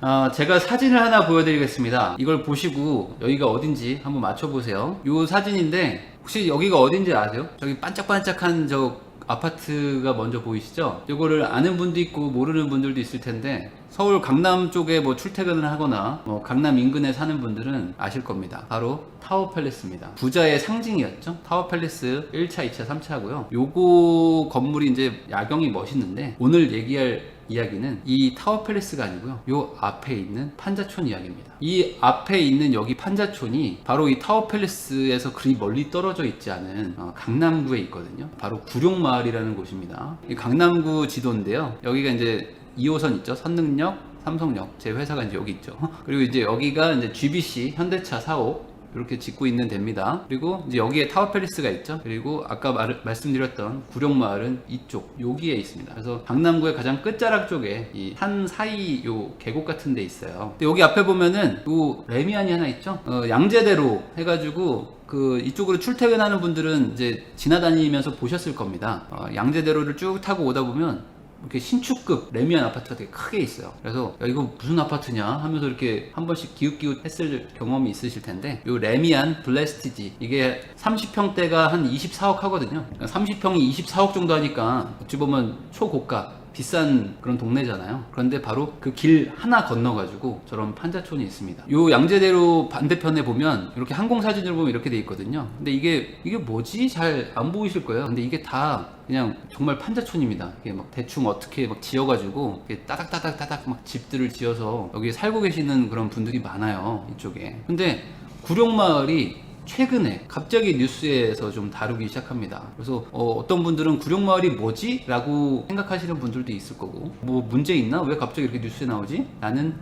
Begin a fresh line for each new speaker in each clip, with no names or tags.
어, 제가 사진을 하나 보여드리겠습니다. 이걸 보시고 여기가 어딘지 한번 맞춰보세요. 이 사진인데 혹시 여기가 어딘지 아세요? 저기 반짝반짝한 저 아파트가 먼저 보이시죠? 이거를 아는 분도 있고 모르는 분들도 있을 텐데 서울 강남 쪽에 뭐 출퇴근을 하거나 뭐 강남 인근에 사는 분들은 아실 겁니다. 바로 타워 팰리스입니다. 부자의 상징이었죠. 타워 팰리스 1차, 2차, 3차고요. 요거 건물이 이제 야경이 멋있는데 오늘 얘기할 이야기는 이 타워 팰리스가 아니고요. 요 앞에 있는 판자촌 이야기입니다. 이 앞에 있는 여기 판자촌이 바로 이 타워 팰리스에서 그리 멀리 떨어져 있지 않은 어, 강남구에 있거든요. 바로 구룡마을이라는 곳입니다. 이 강남구 지도인데요. 여기가 이제 2호선 있죠. 선능역, 삼성역. 제 회사가 이제 여기 있죠. 그리고 이제 여기가 이제 GBC 현대차 사옥 이렇게 짓고 있는 데입니다. 그리고 이제 여기에 타워 팰리스가 있죠. 그리고 아까 말, 말씀드렸던 구룡마을은 이쪽 여기에 있습니다. 그래서 강남구의 가장 끝자락 쪽에 이 산 사이 요 계곡 같은 데 있어요. 여기 앞에 보면은 요 레미안이 하나 있죠. 어, 양재대로 해가지고 그 이쪽으로 출퇴근하는 분들은 이제 지나다니면서 보셨을 겁니다. 어, 양재대로를 쭉 타고 오다 보면 이렇게 신축급 레미안 아파트가 되게 크게 있어요. 그래서 야, 이거 무슨 아파트냐 하면서 이렇게 한 번씩 기웃기웃 했을 경험이 있으실 텐데 요 레미안 블레스티지 이게 30평대가 한 24억 하거든요. 30평이 24억 정도 하니까 어찌 보면 초고가 비싼 그런 동네잖아요. 그런데 바로 그 길 하나 건너가지고 저런 판자촌이 있습니다. 요 양재대로 반대편에 보면 이렇게 항공 사진을 보면 이렇게 돼 있거든요. 근데 이게 이게 뭐지? 잘 안 보이실 거예요. 근데 이게 다 그냥 정말 판자촌입니다. 이게 막 대충 어떻게 막 지어가지고 따닥따닥 따닥 막 집들을 지어서 여기 살고 계시는 그런 분들이 많아요. 이쪽에. 근데 구룡마을이 최근에 갑자기 뉴스에서 좀 다루기 시작합니다. 그래서 어, 떤 분들은 구룡마을이 뭐지? 라고 생각하시는 분들도 있을 거고 뭐 문제 있나? 왜 갑자기 이렇게 뉴스에 나오지? 라는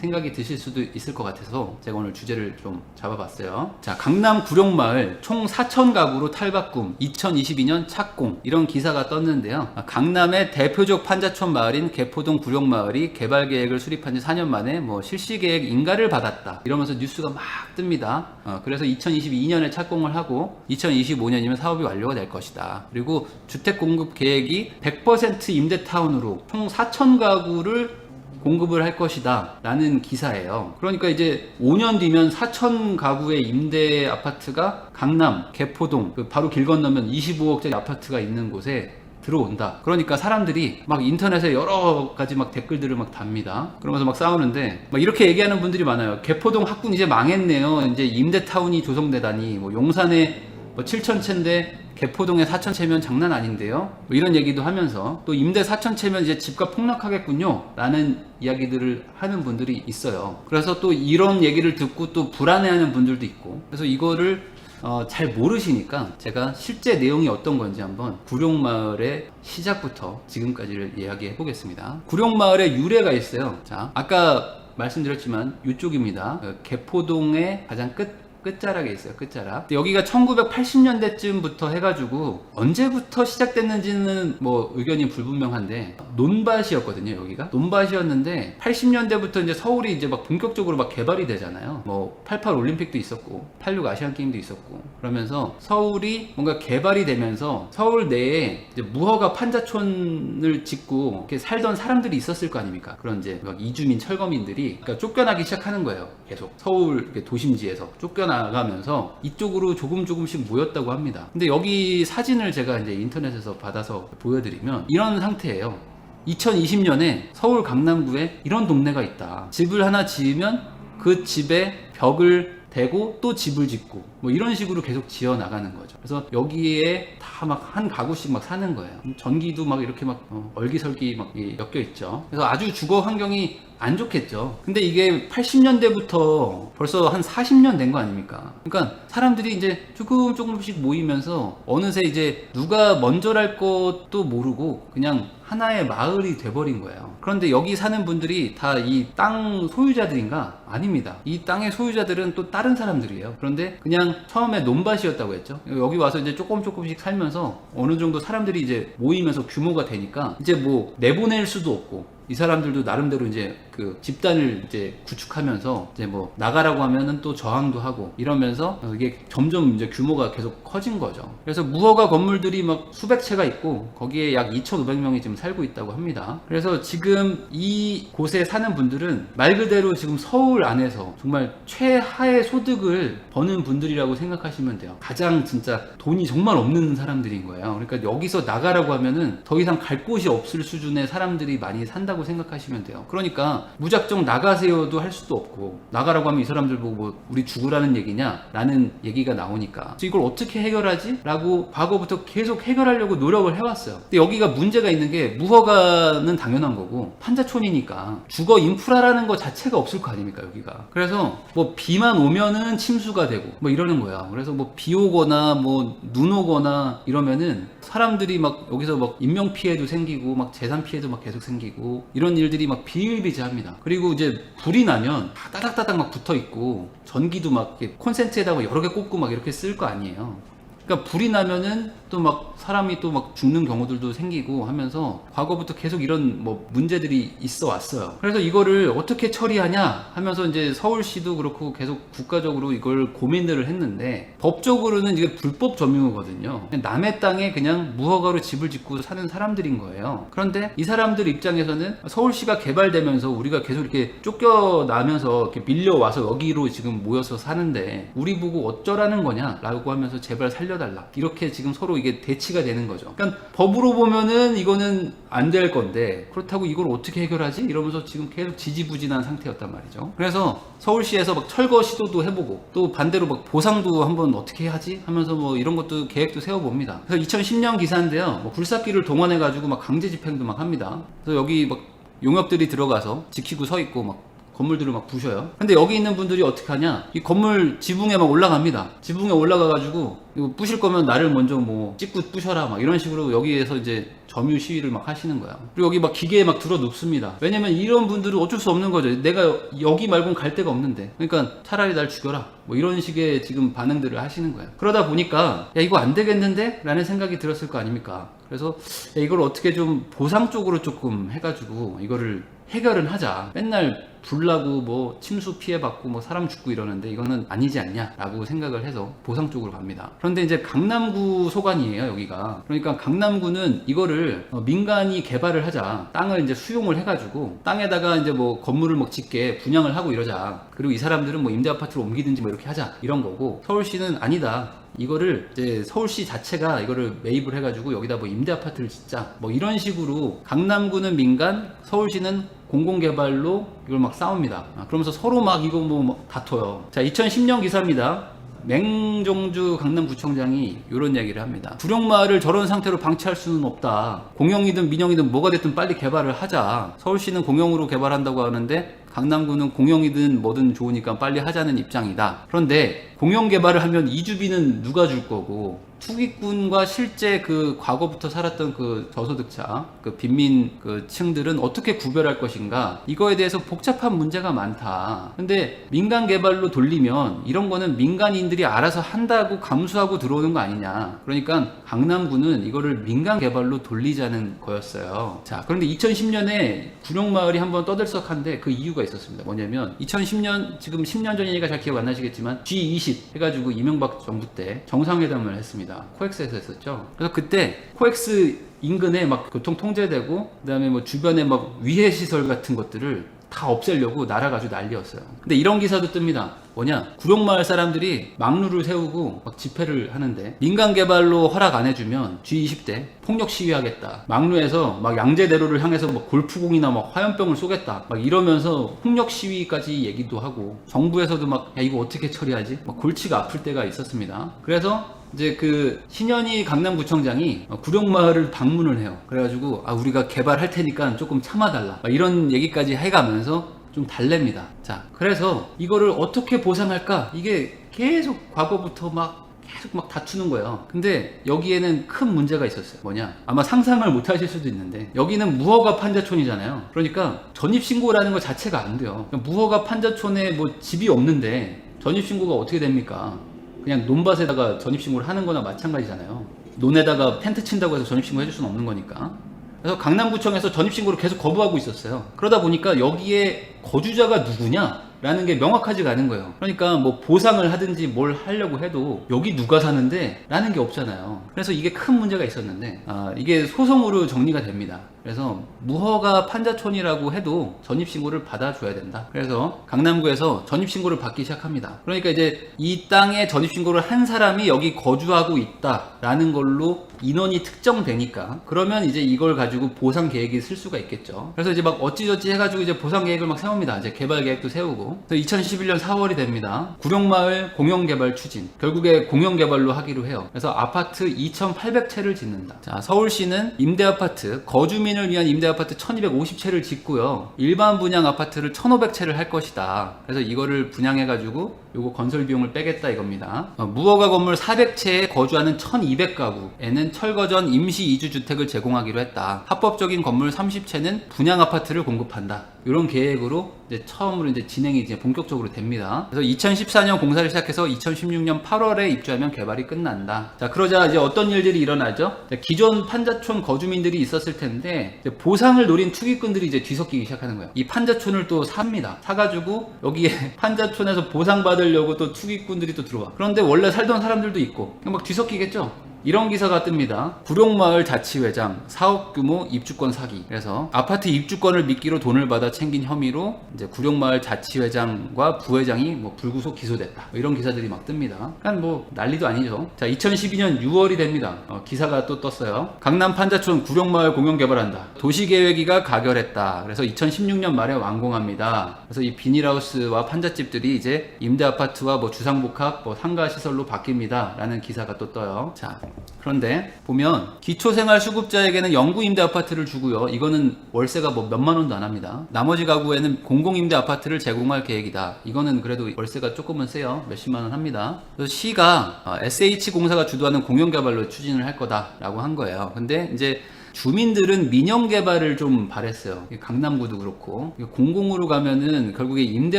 생각이 드실 수도 있을 것 같아서 제가 오늘 주제를 좀 잡아봤어요. 자, 강남 구룡마을 총 4천 가구로 탈바꿈 2022년 착공 이런 기사가 떴는데요. 아, 강남의 대표적 판자촌 마을인 개포동 구룡마을이 개발 계획을 수립한 지 4년 만에 뭐 실시 계획 인가를 받았다 이러면서 뉴스가 막 뜹니다. 어, 그래서 2022년에 착공을 하고 2025년이면 사업이 완료가 될 것이다. 그리고 주택 공급 계획이 100% 임대타운으로 총 4천 가구를 공급을 할 것이다. 라는 기사예요. 그러니까 이제 5년 뒤면 4천 가구의 임대 아파트가 강남 개포동 그 바로 길 건너면 25억짜리 아파트가 있는 곳에 들어온다. 그러니까 사람들이 막 인터넷에 여러 가지 막 댓글들을 막 답니다. 그러면서 막 싸우는데 막 이렇게 얘기하는 분들이 많아요. 개포동 학군 이제 망했네요. 이제 임대타운이 조성되다니. 뭐 용산에 뭐 7천 채인데 개포동에 4천 채면 장난 아닌데요? 뭐 이런 얘기도 하면서 또 임대 4천 채면 이제 집값 폭락하겠군요. 라는 이야기들을 하는 분들이 있어요. 그래서 또 이런 얘기를 듣고 또 불안해하는 분들도 있고. 그래서 이거를 어, 잘 모르시니까 제가 실제 내용이 어떤 건지 한번 구룡마을의 시작부터 지금까지를 이야기해 보겠습니다. 구룡마을의 유래가 있어요. 자, 아까 말씀드렸지만 이쪽입니다. 그 개포동의 가장 끝 끝자락에 있어요. 끝자락. 여기가 1980년대쯤부터 해가지고 언제부터 시작됐는지는 뭐 의견이 불분명한데 논밭이었거든요. 여기가 논밭이었는데 80년대부터 이제 서울이 이제 막 본격적으로 막 개발이 되잖아요. 뭐 88 올림픽도 있었고 86 아시안 게임도 있었고 그러면서 서울이 뭔가 개발이 되면서 서울 내에 이제 무허가 판자촌을 짓고 이렇게 살던 사람들이 있었을 거 아닙니까? 그런 이제 막 이주민 철거민들이 그러니까 쫓겨나기 시작하는 거예요. 계속 서울 도심지에서 쫓겨 나가면서 이쪽으로 조금 조금씩 모였다고 합니다. 근데 여기 사진을 제가 이제 인터넷에서 받아서 보여드리면 이런 상태예요. 2020년에 서울 강남구에 이런 동네가 있다. 집을 하나 지으면 그 집에 벽을 대고 또 집을 짓고 뭐 이런 식으로 계속 지어 나가는 거죠. 그래서 여기에 다 막 한 가구씩 막 사는 거예요. 전기도 막 이렇게 막 어, 얼기설기 막 이- 엮여 있죠. 그래서 아주 주거 환경이 안 좋겠죠. 근데 이게 80년대부터 벌써 한 40년 된 거 아닙니까? 그러니까 사람들이 이제 조금 조금씩 모이면서 어느새 이제 누가 먼저랄 것도 모르고 그냥 하나의 마을이 돼버린 거예요. 그런데 여기 사는 분들이 다 이 땅 소유자들인가? 아닙니다. 이 땅의 소유자들은 또 다른 사람들이에요. 그런데 그냥 처음에 논밭이었다고 했죠. 여기 와서 이제 조금 조금씩 살면서 어느 정도 사람들이 이제 모이면서 규모가 되니까 이제 뭐 내보낼 수도 없고 이 사람들도 나름대로 이제 그 집단을 이제 구축하면서 이제 뭐 나가라고 하면은 또 저항도 하고 이러면서 어, 이게 점점 이제 규모가 계속 커진 거죠. 그래서 무허가 건물들이 막 수백 채가 있고 거기에 약 2,500명이 지금 살고 있다고 합니다. 그래서 지금 이 곳에 사는 분들은 말 그대로 지금 서울 안에서 정말 최하의 소득을 버는 분들이라고 생각하시면 돼요. 가장 진짜 돈이 정말 없는 사람들인 거예요. 그러니까 여기서 나가라고 하면은 더 이상 갈 곳이 없을 수준의 사람들이 많이 산다고 생각하시면 돼요. 그러니까 무작정 나가세요도 할 수도 없고 나가라고 하면 이 사람들 보고 뭐 우리 죽으라는 얘기냐? 라는 얘기가 나오니까 이걸 어떻게 해결하지? 라고 과거부터 계속 해결하려고 노력을 해왔어요. 근데 여기가 문제가 있는 게 무허가는 당연한 거고 판자촌이니까 주거 인프라라는 거 자체가 없을 거 아닙니까 여기가. 그래서 뭐 비만 오면은 침수가 되고 뭐 이러는 거야. 그래서 뭐 비 오거나 뭐 눈 오거나 이러면은 사람들이 막 여기서 막 인명 피해도 생기고 막 재산 피해도 막 계속 생기고 이런 일들이 막 비일비재합니다. 그리고 이제 불이 나면 다 따닥따닥 막 붙어 있고 전기도 막 콘센트에다가 여러 개 꽂고 막 이렇게 쓸 거 아니에요. 그러니까 불이 나면은 또 막 사람이 또 막 죽는 경우들도 생기고 하면서 과거부터 계속 이런 뭐 문제들이 있어 왔어요. 그래서 이거를 어떻게 처리하냐 하면서 이제 서울시도 그렇고 계속 국가적으로 이걸 고민들을 했는데 법적으로는 이게 불법 점유거든요. 남의 땅에 그냥 무허가로 집을 짓고 사는 사람들인 거예요. 그런데 이 사람들 입장에서는 서울시가 개발되면서 우리가 계속 이렇게 쫓겨나면서 이렇게 밀려와서 여기로 지금 모여서 사는데 우리 보고 어쩌라는 거냐라고 하면서 제발 살려달라. 이렇게 지금 서로 이게 대치가 되는 거죠. 그러니까 법으로 보면은 이거는 안 될 건데 그렇다고 이걸 어떻게 해결하지? 이러면서 지금 계속 지지부진한 상태였단 말이죠. 그래서 서울시에서 막 철거 시도도 해보고 또 반대로 막 보상도 한번 어떻게 하지? 하면서 뭐 이런 것도 계획도 세워봅니다. 그래서 2010년 기사인데요. 뭐 굴삭기를 동원해가지고 막 강제 집행도 막 합니다. 그래서 여기 막 용역들이 들어가서 지키고 서 있고 막 건물들을 막 부셔요. 근데 여기 있는 분들이 어떻게 하냐? 이 건물 지붕에 막 올라갑니다. 지붕에 올라가가지고 이거 부실 거면 나를 먼저 뭐 찍고 부셔라 막 이런 식으로 여기에서 이제 점유 시위를 막 하시는 거야. 그리고 여기 막 기계에 막 들어 눕습니다. 왜냐면 이런 분들은 어쩔 수 없는 거죠. 내가 여기 말고는 갈 데가 없는데. 그러니까 차라리 날 죽여라. 뭐 이런 식의 지금 반응들을 하시는 거야. 그러다 보니까 야 이거 안 되겠는데? 라는 생각이 들었을 거 아닙니까? 그래서 야, 이걸 어떻게 좀 보상 쪽으로 조금 해가지고 이거를 해결은 하자. 맨날 불나고 뭐 침수 피해받고 뭐 사람 죽고 이러는데 이거는 아니지 않냐라고 생각을 해서 보상 쪽으로 갑니다. 그런데 이제 강남구 소관이에요 여기가. 그러니까 강남구는 이거를 어, 민간이 개발을 하자. 땅을 이제 수용을 해가지고 땅에다가 이제 뭐 건물을 막 짓게 분양을 하고 이러자. 그리고 이 사람들은 뭐 임대 아파트로 옮기든지 뭐 이렇게 하자 이런 거고 서울시는 아니다. 이거를 이제 서울시 자체가 이거를 매입을 해가지고 여기다 뭐 임대 아파트를 짓자 뭐 이런 식으로 강남구는 민간 서울시는 공공개발로 이걸 막 싸웁니다. 아, 그러면서 서로 막 이거 뭐, 뭐 다퉈요. 자 2010년 기사입니다 맹종주 강남구청장이 이런 이야기를 합니다. 구룡마을을 저런 상태로 방치할 수는 없다. 공영이든 민영이든 뭐가 됐든 빨리 개발을 하자. 서울시는 공영으로 개발한다고 하는데 강남구는 공영이든 뭐든 좋으니까 빨리 하자는 입장이다. 그런데 공영 개발을 하면 이주비는 누가 줄 거고 투기꾼과 실제 그 과거부터 살았던 그 저소득자, 그 빈민 그 층들은 어떻게 구별할 것인가? 이거에 대해서 복잡한 문제가 많다. 근데 민간 개발로 돌리면 이런 거는 민간인들이 알아서 한다고 감수하고 들어오는 거 아니냐. 그러니까 강남구는 이거를 민간 개발로 돌리자는 거였어요. 자, 그런데 2010년에 구룡마을이 한번 떠들썩한데 그 이유가 있었습니다. 뭐냐면 2010년 지금 10년 전이니까 잘 기억 안 나시겠지만 G20 해가지고 이명박 정부 때 정상회담을 했습니다. 코엑스에서 했었죠. 그래서 그때 코엑스 인근에 막 교통 통제되고 그다음에 뭐 주변에 막 위해 시설 같은 것들을 다 없애려고 날아가지고 난리였어요. 근데 이런 기사도 뜹니다. 뭐냐? 구룡마을 사람들이 막루를 세우고 막 집회를 하는데 민간 개발로 허락 안 해주면 G20대 폭력 시위하겠다. 막루에서 막 양재대로를 향해서 뭐 골프공이나 막 화염병을 쏘겠다. 막 이러면서 폭력 시위까지 얘기도 하고 정부에서도 막 야 이거 어떻게 처리하지? 막 골치가 아플 때가 있었습니다. 그래서 이제 그 신현희 강남구청장이 구룡마을을 방문을 해요. 그래가지고 아 우리가 개발할 테니까 조금 참아달라. 막 이런 얘기까지 해가면서 좀 달랩니다. 자, 그래서 이거를 어떻게 보상할까? 이게 계속 과거부터 막 계속 막 다투는 거예요. 근데 여기에는 큰 문제가 있었어요. 뭐냐? 아마 상상을 못 하실 수도 있는데 여기는 무허가 판자촌이잖아요. 그러니까 전입신고라는 것 자체가 안 돼요. 무허가 판자촌에 뭐 집이 없는데 전입신고가 어떻게 됩니까? 그냥 논밭에다가 전입신고를 하는 거나 마찬가지잖아요. 논에다가 텐트 친다고 해서 전입신고 해줄 수는 없는 거니까. 그래서 강남구청에서 전입신고를 계속 거부하고 있었어요. 그러다 보니까 여기에 거주자가 누구냐? 라는 게 명확하지가 않은 거예요. 그러니까 뭐 보상을 하든지 뭘 하려고 해도 여기 누가 사는데? 라는 게 없잖아요. 그래서 이게 큰 문제가 있었는데, 아, 이게 소송으로 정리가 됩니다. 그래서 무허가 판자촌이라고 해도 전입신고를 받아줘야 된다. 그래서 강남구에서 전입신고를 받기 시작합니다. 그러니까 이제 이 땅에 전입신고를 한 사람이 여기 거주하고 있다라는 걸로 인원이 특정되니까 그러면 이제 이걸 가지고 보상 계획이 쓸 수가 있겠죠. 그래서 이제 막 어찌저찌 해가지고 이제 보상 계획을 막 세웁니다. 이제 개발 계획도 세우고. 그래서 2011년 4월이 됩니다. 구룡마을 공영 개발 추진. 결국에 공영 개발로 하기로 해요. 그래서 아파트 2,800채를 짓는다. 자, 서울시는 임대 아파트 거주 민을 위한 임대 아파트 1,250채를 짓고요. 일반 분양 아파트를 1,500채를 할 것이다. 그래서 이거를 분양해 가지고 요거 건설 비용을 빼겠다 이겁니다. 어, 무허가 건물 400채에 거주하는 1,200가구에는 철거 전 임시 이주 주택을 제공하기로 했다. 합법적인 건물 30채는 분양 아파트를 공급한다. 이런 계획으로 이제 처음으로 이제 진행이 이제 본격적으로 됩니다. 그래서 2014년 공사를 시작해서 2016년 8월에 입주하면 개발이 끝난다. 자, 그러자 이제 어떤 일들이 일어나죠? 자, 기존 판자촌 거주민들이 있었을 텐데 이제 보상을 노린 투기꾼들이 이제 뒤섞이기 시작하는 거예요. 이 판자촌을 또 삽니다. 사가지고 여기에 판자촌에서 보상 받으려고 또 투기꾼들이 또 들어와. 그런데 원래 살던 사람들도 있고 막 뒤섞이겠죠? 이런 기사가 뜹니다. 구룡마을 자치회장 사업 규모 입주권 사기. 그래서 아파트 입주권을 미끼로 돈을 받아 챙긴 혐의로 이제 구룡마을 자치회장과 부회장이 뭐 불구속 기소됐다. 뭐 이런 기사들이 막 뜹니다. 그냥 뭐 난리도 아니죠. 자, 2012년 6월이 됩니다. 어, 기사가 또 떴어요. 강남 판자촌 구룡마을 공영 개발한다. 도시계획위가 가결했다. 그래서 2016년 말에 완공합니다. 그래서 이 비닐하우스와 판잣집들이 이제 임대 아파트와 뭐 주상복합, 뭐 상가 시설로 바뀝니다 라는 기사가 또 떠요. 자, 그런데 보면 기초생활수급자에게는 영구 임대 아파트를 주고요. 이거는 월세가 뭐 몇만 원도 안 합니다. 나머지 가구에는 공공 임대 아파트를 제공할 계획이다. 이거는 그래도 월세가 조금은 세요. 몇십만 원 합니다. 그래서 시가 SH 공사가 주도하는 공영 개발로 추진을 할 거다라고 한 거예요. 근데 이제 주민들은 민영 개발을 좀 바랬어요. 강남구도 그렇고 공공으로 가면은 결국에 임대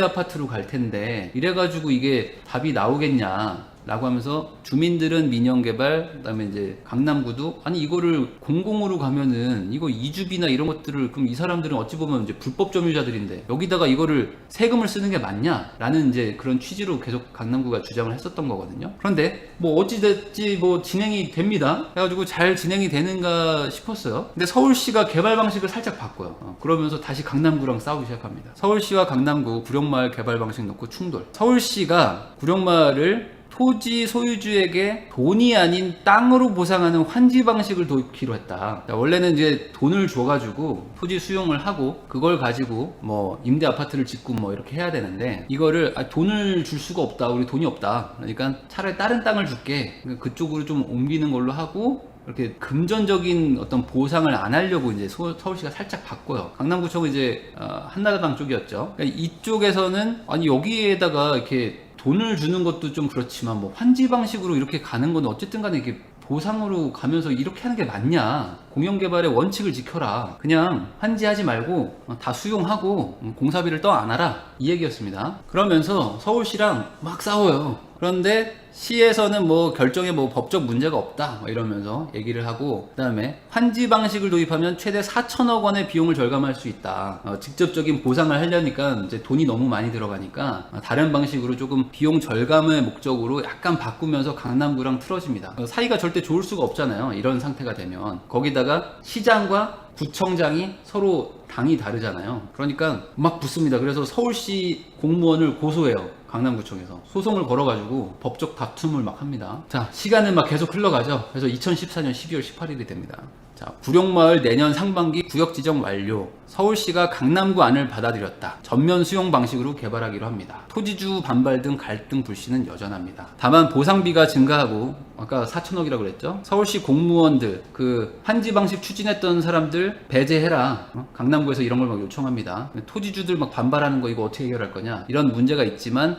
아파트로 갈 텐데 이래가지고 이게 답이 나오겠냐? 라고 하면서 주민들은 민영개발 그다음에 이제 강남구도 아니 이거를 공공으로 가면은 이거 이주비나 이런 것들을 그럼 이 사람들은 어찌 보면 이제 불법 점유자들인데 여기다가 이거를 세금을 쓰는 게 맞냐라는 이제 그런 취지로 계속 강남구가 주장을 했었던 거거든요. 그런데 뭐 어찌 됐지 뭐 진행이 됩니다. 그래가지고 잘 진행이 되는가 싶었어요. 근데 서울시가 개발 방식을 살짝 바꿔요. 어, 그러면서 다시 강남구랑 싸우기 시작합니다. 서울시와 강남구 구룡마을 개발 방식 놓고 충돌. 서울시가 구룡마을을 토지 소유주에게 돈이 아닌 땅으로 보상하는 환지 방식을 도입키로 했다. 자, 원래는 이제 돈을 줘가지고 토지 수용을 하고 그걸 가지고 뭐 임대 아파트를 짓고 뭐 이렇게 해야 되는데 이거를 아, 돈을 줄 수가 없다. 우리 돈이 없다. 그러니까 차라리 다른 땅을 줄게. 그러니까 그쪽으로 좀 옮기는 걸로 하고 이렇게 금전적인 어떤 보상을 안 하려고 이제 서, 울시가 살짝 바꿔요. 강남구청은 이제 어, 한나라당 쪽이었죠. 그러니까 이쪽에서는 아니 여기에다가 이렇게 돈을 주는 것도 좀 그렇지만 뭐 환지 방식으로 이렇게 가는 건 어쨌든 간에 이게 보상으로 가면서 이렇게 하는 게 맞냐 공영 개발의 원칙을 지켜라 그냥 환지하지 말고 어, 다 수용하고 음, 공사비를 떠 안하라 이 얘기였습니다 그러면서 서울시랑 막 싸워요 그런데 시에서는 뭐 결정에 뭐 법적 문제가 없다 뭐 이러면서 얘기를 하고 그다음에 환지 방식을 도입하면 최대 4천억 원의 비용을 절감할 수 있다. 어, 직접적인 보상을 하려니까 이제 돈이 너무 많이 들어가니까 어, 다른 방식으로 조금 비용 절감의 목적으로 약간 바꾸면서 강남구랑 틀어집니다. 어, 사이가 절대 좋을 수가 없잖아요. 이런 상태가 되면 거기다 가 시장과 구청장이 서로 당이 다르잖아요. 그러니까 막 붙습니다. 그래서 서울시 공무원을 고소해요. 강남구청에서 소송을 걸어가지고 법적 다툼을 막 합니다. 자, 시간은 막 계속 흘러가죠. 그래서 2014년 12월 18일이 됩니다. 자, 구룡마을 내년 상반기 구역 지정 완료. 서울시가 강남구 안을 받아들였다. 전면 수용 방식으로 개발하기로 합니다. 토지주 반발 등 갈등 불씨는 여전합니다. 다만 보상비가 증가하고 아까 4천억이라고 그랬죠. 서울시 공무원들 그 한지 방식 추진했던 사람들 배제해라. 어? 강남구에서 이런 걸 막 요청합니다. 토지주들 막 반발하는 거 이거 어떻게 해결할 거냐 이런 문제가 있지만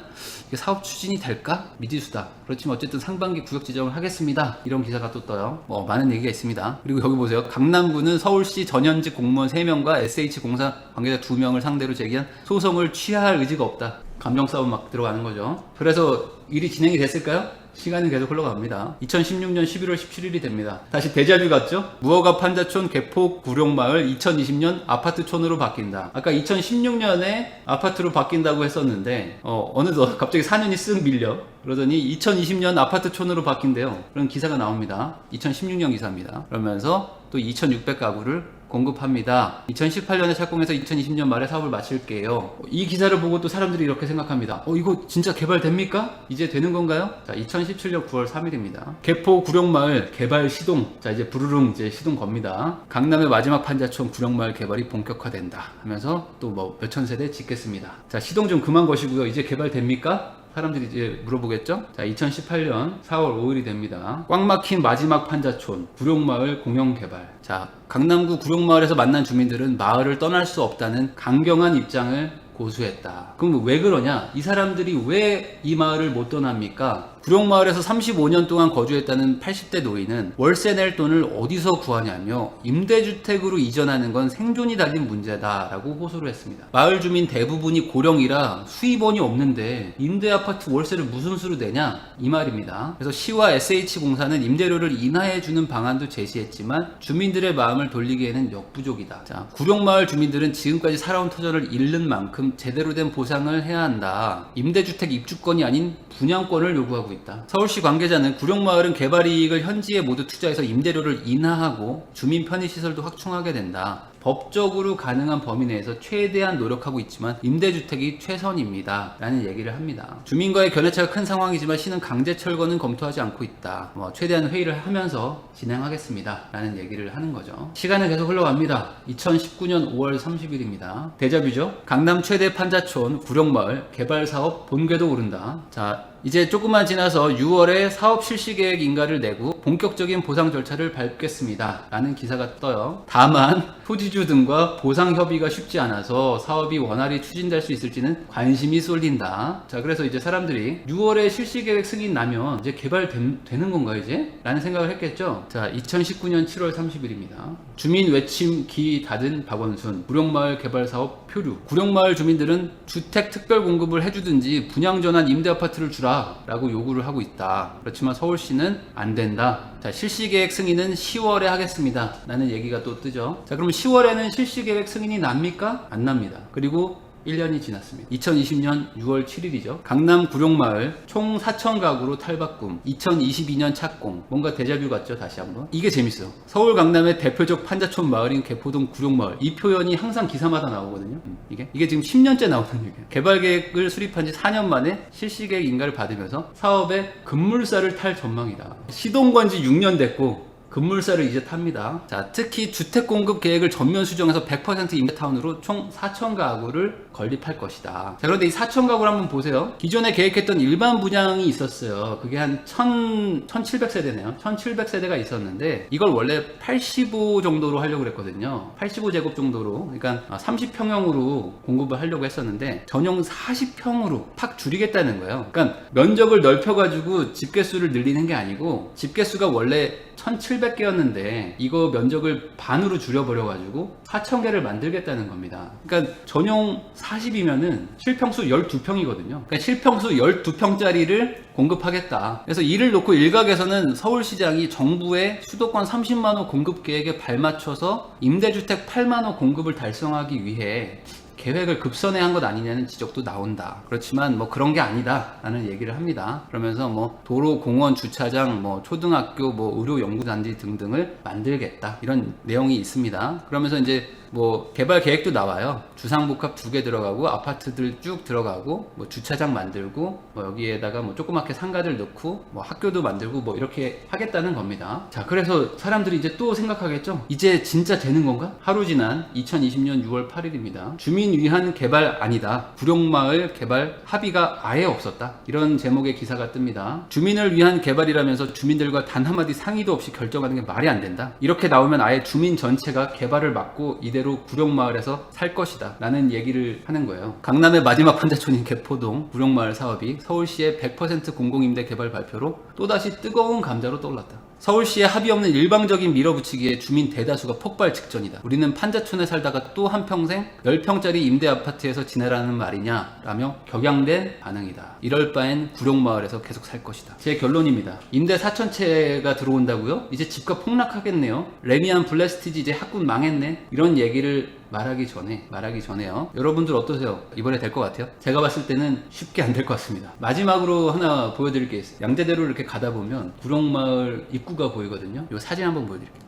사업 추진이 될까 미지수다. 그렇지만 어쨌든 상반기 구역 지정을 하겠습니다. 이런 기사가 또 떠요. 뭐 많은 얘기가 있습니다. 그리고 여기 보세요. 강남구는 서울시 전현직 공무원 3명과 SH 공사 관계자 2명을 상대로 제기한 소송을 취하할 의지가 없다. 감정 싸움 막 들어가는 거죠. 그래서 일이 진행이 됐을까요? 시간은 계속 흘러갑니다. 2016년 11월 17일이 됩니다. 다시 데자뷰 같죠? 무허가 판자촌 개포 구룡마을 2020년 아파트촌으로 바뀐다. 아까 2016년에 아파트로 바뀐다고 했었는데 어, 어느덧 갑자기 4년이 쓱 밀려 그러더니 2020년 아파트촌으로 바뀐대요. 그런 기사가 나옵니다. 2016년 기사입니다. 그러면서 또 2,600 가구를 공급합니다. 2018년에 착공해서 2020년 말에 사업을 마칠게요. 이 기사를 보고 또 사람들이 이렇게 생각합니다. 어, 이거 진짜 개발됩니까? 이제 되는 건가요? 자, 2017년 9월 3일입니다. 개포 구룡마을 개발 시동. 자, 이제 부르릉 이제 시동 겁니다. 강남의 마지막 판자촌 구룡마을 개발이 본격화된다. 하면서 또 뭐 몇천 세대 짓겠습니다. 자, 시동 좀 그만 거시고요. 이제 개발됩니까? 사람들이 이제 물어보겠죠? 자, 2018년 4월 5일이 됩니다. 꽉 막힌 마지막 판자촌, 구룡마을 공영 개발. 자, 강남구 구룡마을에서 만난 주민들은 마을을 떠날 수 없다는 강경한 입장을 고수했다. 그럼 왜 그러냐? 이 사람들이 왜 이 마을을 못 떠납니까? 구룡마을에서 35년 동안 거주했다는 80대 노인은 월세 낼 돈을 어디서 구하냐며 임대주택으로 이전하는 건 생존이 달린 문제다라고 호소를 했습니다. 마을 주민 대부분이 고령이라 수입원이 없는데 임대 아파트 월세를 무슨 수로 내냐? 이 말입니다. 그래서 시와 SH공사는 임대료를 인하해 주는 방안도 제시했지만 주민들의 마음을 돌리기에는 역부족이다. 자, 구룡마을 주민들은 지금까지 살아온 터전을 잃는 만큼 제대로 된 보상을 해야 한다. 임대주택 입주권이 아닌 분양권을 요구하고 있다. 서울시 관계자는 구룡마을은 개발 이익을 현지에 모두 투자해서 임대료를 인하하고 주민 편의시설도 확충하게 된다. 법적으로 가능한 범위 내에서 최대한 노력하고 있지만 임대주택이 최선입니다. 라는 얘기를 합니다. 주민과의 견해차가 큰 상황이지만 시는 강제 철거는 검토하지 않고 있다. 뭐 최대한 회의를 하면서 진행하겠습니다. 라는 얘기를 하는 거죠. 시간은 계속 흘러갑니다. 2019년 5월 30일입니다. 데자뷰죠. 강남 최대 판자촌 구룡마을 개발 사업 본궤도 오른다. 자, 이제 조금만 지나서 6월에 사업 실시 계획 인가를 내고 본격적인 보상 절차를 밟겠습니다. 라는 기사가 떠요. 다만 토지주 등과 보상 협의가 쉽지 않아서 사업이 원활히 추진될 수 있을지는 관심이 쏠린다. 자, 그래서 이제 사람들이 6월에 실시 계획 승인 나면 이제 개발 되는 건가 이제? 라는 생각을 했겠죠. 자, 2019년 7월 30일입니다. 주민 외침 기 닫은 박원순 구룡마을 개발 사업 표류. 구룡마을 주민들은 주택 특별 공급을 해주든지 분양 전환 임대 아파트를 주라. 라고 요구를 하고 있다. 그렇지만 서울시는 안 된다. 자, 실시 계획 승인은 10월에 하겠습니다. 라는 얘기가 또 뜨죠. 자, 그럼 10월에는 실시 계획 승인이 납니까? 안 납니다. 그리고 1년이 지났습니다. 2020년 6월 7일이죠. 강남 구룡마을 총 4천 가구로 탈바꿈. 2022년 착공. 뭔가 데자뷰 같죠? 다시 한번. 이게 재밌어요. 서울 강남의 대표적 판자촌 마을인 개포동 구룡마을. 이 표현이 항상 기사마다 나오거든요. 음, 이게 이게 지금 10년째 나오는 얘기예요. 개발 계획을 수립한 지 4년 만에 실시 계획 인가를 받으면서 사업에 급물살을 탈 전망이다. 시동 건지 6년 됐고 급물살을 이제 탑니다. 자, 특히 주택 공급 계획을 전면 수정해서 100% 임대타운으로 총 4천 가구를 건립할 것이다. 자, 그런데 이 4천 가구를 한번 보세요. 기존에 계획했던 일반 분양이 있었어요. 그게 한 1,000, 1,700세대네요. 1,700세대가 있었는데 이걸 원래 85 정도로 하려고 그랬거든요. 85제곱 정도로. 그러니까 30평형으로 공급을 하려고 했었는데 전용 40평으로 팍 줄이겠다는 거예요. 그러니까 면적을 넓혀가지고 집개수를 늘리는 게 아니고 집개수가 원래 1700개였는데 이거 면적을 반으로 줄여버려 가지고 4000개를 만들겠다는 겁니다. 그러니까 전용 40이면은 실평수 12평이거든요. 그러니까 실평수 12평짜리를 공급하겠다. 그래서 이를 놓고 일각에서는 서울시장이 정부의 수도권 30만호 공급 계획에 발맞춰서 임대주택 8만호 공급을 달성하기 위해 계획을 급선회 한 것 아니냐는 지적도 나온다. 그렇지만 뭐 그런 게 아니다 라는 얘기를 합니다. 그러면서 뭐 도로, 공원, 주차장, 뭐 초등학교, 뭐 의료 연구단지 등등을 만들겠다 이런 내용이 있습니다. 그러면서 이제 뭐 개발 계획도 나와요. 주상복합 두 개 들어가고 아파트들 쭉 들어가고 뭐 주차장 만들고 뭐 여기에다가 뭐 조그맣게 상가들 넣고 뭐 학교도 만들고 뭐 이렇게 하겠다는 겁니다. 자, 그래서 사람들이 이제 또 생각하겠죠. 이제 진짜 되는 건가? 하루 지난 2020년 6월 8일입니다. 주민 위한 개발 아니다. 구룡마을 개발 합의가 아예 없었다. 이런 제목의 기사가 뜹니다. 주민을 위한 개발이라면서 주민들과 단 한마디 상의도 없이 결정하는 게 말이 안 된다. 이렇게 나오면 아예 주민 전체가 개발을 막고 이대 로 구룡마을에서 살 것이다. 라는 얘기를 하는 거예요. 강남의 마지막 판자촌인 개포동 구룡마을 사업이 서울시의 100% 공공임대 개발 발표로 또다시 뜨거운 감자로 떠올랐다. 서울시에 합의 없는 일방적인 밀어붙이기에 주민 대다수가 폭발 직전이다. 우리는 판자촌에 살다가 또 한평생 10평짜리 임대 아파트에서 지내라는 말이냐? 라며 격양된 반응이다. 이럴 바엔 구룡마을에서 계속 살 것이다. 제 결론입니다. 임대 4천채가 들어온다고요? 이제 집값 폭락하겠네요. 레미안 블레스티지 이제 학군 망했네. 이런 얘기를 말하기 전에 말하기 전에요. 여러분들 어떠세요? 이번에 될 것 같아요? 제가 봤을 때는 쉽게 안 될 것 같습니다. 마지막으로 하나 보여드릴 게 있어요. 양재대로 이렇게 가다 보면 구룡마을 입구가 보이거든요. 이 사진 한번 보여드릴게요.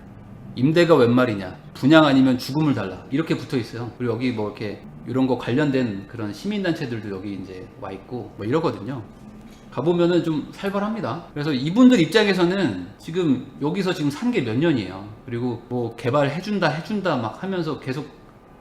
임대가 웬 말이냐? 분양 아니면 죽음을 달라. 이렇게 붙어 있어요. 그리고 여기 뭐 이렇게 이런 거 관련된 그런 시민단체들도 여기 이제 와 있고 뭐 이러거든요. 가보면은 좀 살벌합니다. 그래서 이분들 입장에서는 지금 여기서 지금 산 게 몇 년이에요. 그리고 뭐 개발해준다 해준다 막 하면서 계속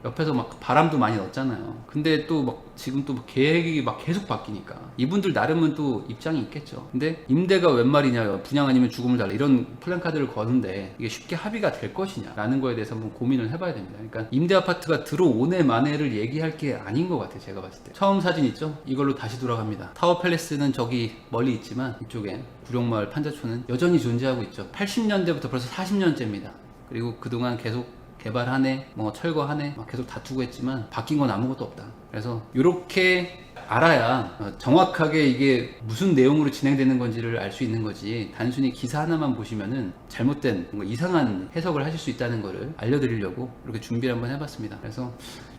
옆에서 막 바람도 많이 넣었잖아요. 근데 또 막 지금 또막 계획이 막 계속 바뀌니까 이분들 나름은 또 입장이 있겠죠. 근데 임대가 웬 말이냐, 분양 아니면 죽음을 달라 이런 플랜카드를 거는데 이게 쉽게 합의가 될 것이냐라는 거에 대해서 한번 고민을 해봐야 됩니다. 그러니까 임대 아파트가 들어오네 마네를 얘기할 게 아닌 것 같아요. 제가 봤을 때 처음 사진 있죠? 이걸로 다시 돌아갑니다. 타워 팰리스는 저기 멀리 있지만 이쪽에 구룡마을 판자촌은 여전히 존재하고 있죠. 80년대부터 벌써 40년째입니다. 그리고 그동안 계속 개발하네, 뭐 철거하네, 막 계속 다투고 했지만 바뀐 건 아무것도 없다. 그래서 이렇게 알아야 어, 정확하게 이게 무슨 내용으로 진행되는 건지를 알 수 있는 거지 단순히 기사 하나만 보시면은 잘못된 뭔가 이상한 해석을 하실 수 있다는 거를 알려드리려고 이렇게 준비를 한번 해봤습니다. 그래서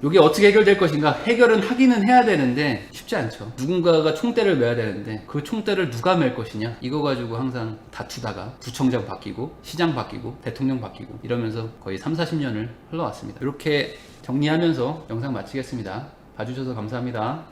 이게 어떻게 해결될 것인가 해결은 하기는 해야 되는데 쉽지 않죠. 누군가가 총대를 매야 되는데 그 총대를 누가 맬 것이냐 이거 가지고 항상 다투다가 구청장 바뀌고 시장 바뀌고 대통령 바뀌고 이러면서 거의 3, 40년을 흘러왔습니다. 이렇게 정리하면서 영상 마치겠습니다. 봐주셔서 감사합니다.